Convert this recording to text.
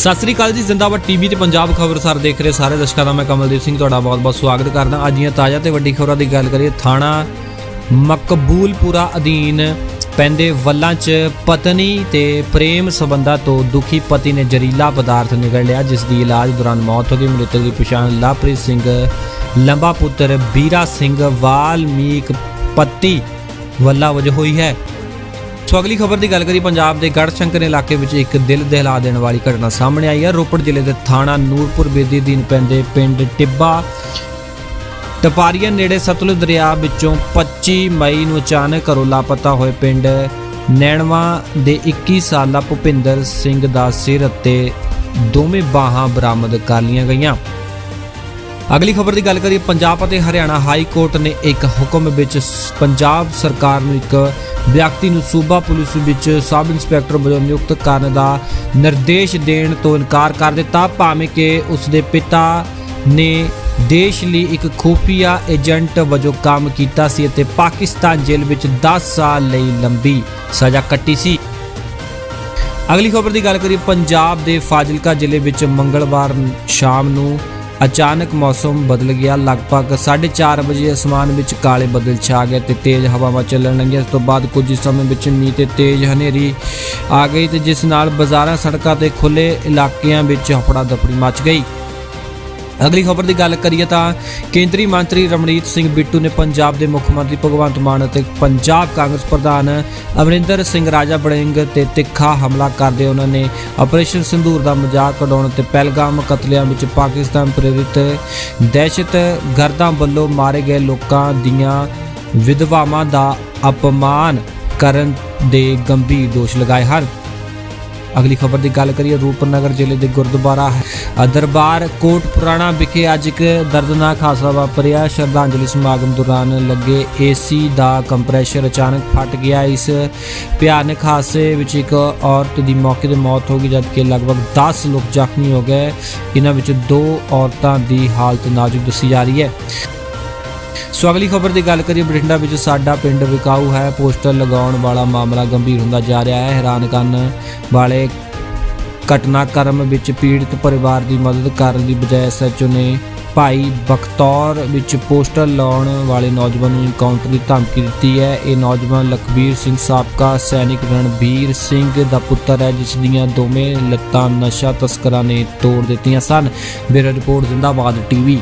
ਸਤਿ ਸ੍ਰੀ ਅਕਾਲ ਜੀ, ਜ਼ਿੰਦਾਬਾਦ ਟੀਵੀ ਤੇ ਪੰਜਾਬ ਖਬਰਸਾਰ ਦੇਖ ਰਹੇ ਸਾਰੇ ਦਰਸ਼ਕਾਂ ਦਾ ਮੈਂ ਕਮਲਦੀਪ ਸਿੰਘ ਤੁਹਾਡਾ ਬਹੁਤ-ਬਹੁਤ ਸਵਾਗਤ ਕਰਦਾ। ਅੱਜ ਦੀਆਂ ਤਾਜ਼ਾ ਤੇ ਵੱਡੀ ਖਬਰਾਂ ਦੀ ਗੱਲ ਕਰੀਏ, ਥਾਣਾ ਮਕਬੂਲਪੁਰਾ ਅਧੀਨ ਪੈਂਦੇ ਵੱਲਾਂ 'ਚ ਪਤਨੀ ਤੇ ਪ੍ਰੇਮ ਸਬੰਧਾਂ ਤੋਂ ਦੁਖੀ ਪਤੀ ਨੇ ਜ਼ਹਿਰੀਲਾ ਪਦਾਰਥ ਨਿਗਲ ਲਿਆ, ਜਿਸ ਦੀ ਇਲਾਜ ਦੌਰਾਨ ਮੌਤ ਹੋ ਗਈ। ਮ੍ਰਿਤਕ ਦੀ ਪਛਾਣ ਲਵਪ੍ਰੀਤ ਸਿੰਘ ਲੰਬਾ ਪੁੱਤਰ ਬੀਰਾ ਸਿੰਘ ਵਾਲਮੀਕ ਪੱਤੀ ਵੱਲਾ ਵਜੋਂ ਹੋਈ ਹੈ। ਸੋ ਅਗਲੀ ਖਬਰ ਦੀ ਗੱਲ ਕਰੀ ਪੰਜਾਬ ਦੇ ਗੜਸ਼ੰਕਰ ਇਲਾਕੇ ਵਿੱਚ ਇੱਕ ਦਿਲ ਦਹਿਲਾ ਦੇਣ ਵਾਲੀ ਘਟਨਾ ਸਾਹਮਣੇ ਆਈ ਹੈ। ਰੋਪੜ ਜ਼ਿਲ੍ਹੇ ਦੇ ਥਾਣਾ ਨੂਰਪੁਰ ਬੇਦੀ ਅਧੀਨ ਪੈਂਦੇ ਪਿੰਡ ਟਿੱਬਾ, ਟਪਾਰੀਆ ਨੇੜੇ ਸਤਲੁਜ ਦਰਿਆ ਵਿੱਚੋਂ 25 ਮਈ ਨੂੰ ਅਚਾਨਕ ਘਰੋਂ ਲਾਪਤਾ ਹੋਏ ਪਿੰਡ ਨੈਣਵਾ ਦੇ 21 ਸਾਲਾ ਭੁਪਿੰਦਰ ਸਿੰਘ ਦਾ ਸਿਰ ਅਤੇ ਦੋਵੇਂ ਬਾਹਾਂ ਬਰਾਮਦ ਕਰ ਲਈਆਂ ਗਈਆਂ। ਅਗਲੀ ਖਬਰ ਦੀ ਗੱਲ ਕਰੀਏ, ਪੰਜਾਬ ਅਤੇ ਹਰਿਆਣਾ ਹਾਈ ਕੋਰਟ ਨੇ ਇੱਕ ਹੁਕਮ ਵਿੱਚ ਪੰਜਾਬ ਸਰਕਾਰ ਨੂੰ ਇੱਕ ਵਿਅਕਤੀ ਨੂੰ ਸੂਬਾ ਪੁਲਿਸ ਵਿੱਚ ਸਬ ਇੰਸਪੈਕਟਰ ਵਜੋਂ ਨਿਯੁਕਤ ਕਰਨ ਦਾ ਨਿਰਦੇਸ਼ ਦੇਣ ਤੋਂ ਇਨਕਾਰ ਕਰ ਦਿੱਤਾ। ਭਾਵੇਂ ਕਿ ਉਸ ਦੇ ਪਿਤਾ ਨੇ ਦੇਸ਼ ਲਈ ਇੱਕ ਖੂਫੀਆ ਏਜੰਟ ਵਜੋਂ ਕੰਮ ਕੀਤਾ ਸੀ ਅਤੇ ਪਾਕਿਸਤਾਨ ਜੇਲ੍ਹ ਵਿੱਚ 10 ਸਾਲ ਲਈ ਲੰਬੀ ਸਜ਼ਾ ਕੱਟੀ ਸੀ। ਅਗਲੀ ਖਬਰ ਦੀ ਗੱਲ ਕਰੀਏ, ਪੰਜਾਬ ਦੇ ਫਾਜ਼ਿਲਕਾ ਜ਼ਿਲ੍ਹੇ ਵਿੱਚ ਮੰਗਲਵਾਰ ਸ਼ਾਮ ਨੂੰ ਅਚਾਨਕ ਮੌਸਮ ਬਦਲ ਗਿਆ। ਲਗਭਗ 4:30 ਵਜੇ ਅਸਮਾਨ ਵਿੱਚ ਕਾਲੇ ਬੱਦਲ ਛਾ ਗਏ ਤੇ ਤੇਜ਼ ਹਵਾਵਾਂ ਚੱਲਣ ਲੱਗੀਆਂ। ਇਸ ਤੋਂ ਬਾਅਦ ਕੁਝ ਸਮੇਂ ਵਿੱਚ ਮੀਂਹ ਤੇ ਤੇਜ਼ ਹਨੇਰੀ ਆ ਗਈ ਤੇ ਜਿਸ ਨਾਲ ਬਾਜ਼ਾਰਾਂ, ਸੜਕਾਂ ਤੇ ਖੁੱਲੇ ਇਲਾਕਿਆਂ ਵਿੱਚ ਹਫੜਾ ਦਫੜੀ ਮਚ ਗਈ। ਅਗਲੀ ਖਬਰ ਦੀ ਗੱਲ ਕਰੀਏ ਤਾਂ ਕੇਂਦਰੀ ਮੰਤਰੀ ਰਮਣੀਤ ਸਿੰਘ ਬਿੱਟੂ ਨੇ ਪੰਜਾਬ ਦੇ ਮੁੱਖ ਮੰਤਰੀ ਭਗਵੰਤ ਮਾਨ ਅਤੇ ਪੰਜਾਬ ਕਾਂਗਰਸ ਪ੍ਰਧਾਨ ਅਮਰਿੰਦਰ ਸਿੰਘ ਰਾਜਾ ਬੜਿੰਗ ਤੇ ਤਿੱਖਾ ਹਮਲਾ ਕਰਦੇ ਉਹਨਾਂ ਨੇ ਆਪਰੇਸ਼ਨ ਸਿੰਧੂਰ ਦਾ ਮਜ਼ਾਕ ਉਡਾਉਣ ਤੇ ਪਹਿਲਗਾਮ ਕਤਲਿਆਂ ਵਿੱਚ ਪਾਕਿਸਤਾਨ ਪ੍ਰੇਰਿਤ ਦਹਿਸ਼ਤ ਗਰਦਾਂ ਵੱਲੋਂ ਮਾਰੇ ਗਏ ਲੋਕਾਂ ਦੀਆਂ ਵਿਧਵਾਵਾਂ ਦਾ ਅਪਮਾਨ ਕਰਨ ਦੇ ਗੰਭੀਰ ਦੋਸ਼ ਲਗਾਏ ਹਨ। ਅਗਲੀ ਖਬਰ ਦੀ ਗੱਲ ਕਰੀਏ, ਰੂਪਨਗਰ ਜ਼ਿਲ੍ਹੇ ਦੇ ਗੁਰਦੁਆਰਾ ਦਰਬਾਰ ਕੋਟ ਪੁਰਾਣਾ ਵਿਖੇ ਅੱਜ ਇੱਕ ਦਰਦਨਾਕ ਹਾਦਸਾ ਵਾਪਰਿਆ। ਸ਼ਰਧਾਂਜਲੀ ਸਮਾਗਮ ਦੌਰਾਨ ਲੱਗੇ ਏਸੀ ਦਾ ਕੰਪਰੈਸ਼ਰ ਅਚਾਨਕ ਫਟ ਗਿਆ। ਇਸ ਭਿਆਨਕ ਹਾਦਸੇ ਵਿੱਚ ਇੱਕ ਔਰਤ ਦੀ ਮੌਕੇ ਤੇ ਮੌਤ ਹੋ ਗਈ, ਜਦਕਿ ਲਗਭਗ 10 ਲੋਕ ਜ਼ਖਮੀ ਹੋ ਗਏ। ਇਹਨਾਂ ਵਿੱਚ ਦੋ ਔਰਤਾਂ ਦੀ ਹਾਲਤ ਨਾਜ਼ੁਕ ਦੱਸੀ ਜਾ ਰਹੀ ਹੈ। ਸੋ ਅਗਲੀ ਖਬਰ ਦੀ ਗੱਲ ਕਰੀਏ, ਬਠਿੰਡਾ ਵਿੱਚ ਸਾਡਾ ਪਿੰਡ ਵਿਕਾਊ ਹੈ। ਪੋਸਟਰ ਲਗਾਉਣ ਵਾਲਾ ਮਾਮਲਾ ਗੰਭੀਰ ਹੁੰਦਾ ਜਾ ਰਿਹਾ ਹੈ। ਹੈਰਾਨ ਕਰਨ ਵਾਲੇ ਘਟਨਾਕ੍ਰਮ ਵਿੱਚ ਪੀੜਤ ਪਰਿਵਾਰ ਦੀ ਮਦਦ ਕਰਨ ਦੀ ਬਜਾਏ ਐਸਐਚਓ ਨੇ ਭਾਈ ਬਖਤੌਰ ਵਿੱਚ ਪੋਸਟਰ ਲਾਉਣ ਵਾਲੇ ਨੌਜਵਾਨ ਨੂੰ ਇਨਕਾਊਂਟਰ ਦੀ ਧਮਕੀ ਦਿੱਤੀ ਹੈ। ਇਹ ਨੌਜਵਾਨ ਲਖਬੀਰ ਸਿੰਘ ਸਾਬਕਾ ਸੈਨਿਕ ਰਣਬੀਰ ਸਿੰਘ ਦਾ ਪੁੱਤਰ ਹੈ, ਜਿਸ ਦੀਆਂ ਦੋਵੇਂ ਲੱਤਾਂ ਨਸ਼ਾ ਤਸਕਰਾਂ ਨੇ ਤੋੜ ਦਿੱਤੀਆਂ ਸਨ। Bureau report, Zindabad TV.